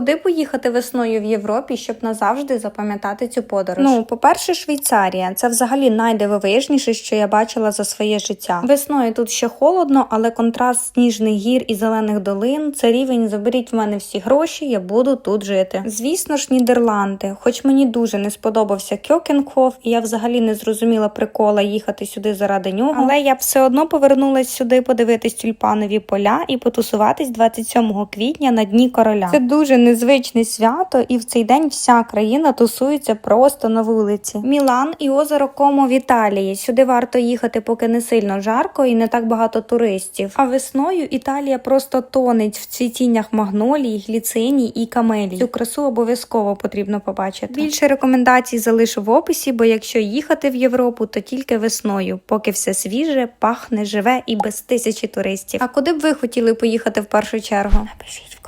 Куди поїхати весною в Європі, щоб назавжди запам'ятати цю подорож? Ну, по-перше, Швейцарія. Це взагалі найдивовижніше, що я бачила за своє життя. Весною тут ще холодно, але контраст сніжних гір і зелених долин це рівень заберіть в мене всі гроші, я буду тут жити. Звісно ж, Нідерланди. Хоч мені дуже не сподобався Кьокенхоф, і я взагалі не зрозуміла прикола їхати сюди заради нього. Але я все одно повернулась сюди подивитись тюльпанові поля і потусуватись 27 квітня на дні короля. Це дуже незвичне свято, і в цей день вся країна тусується просто на вулиці. Мілан і озеро Комо в Італії. Сюди варто їхати, поки не сильно жарко і не так багато туристів. А весною Італія просто тонеть в цвітіннях магнолій, гліциній і камелій. Цю красу обов'язково потрібно побачити. Більше рекомендацій залишу в описі, бо якщо їхати в Європу, то тільки весною, поки все свіже, пахне, живе і без тисячі туристів. А куди б ви хотіли поїхати в першу чергу? Напишіть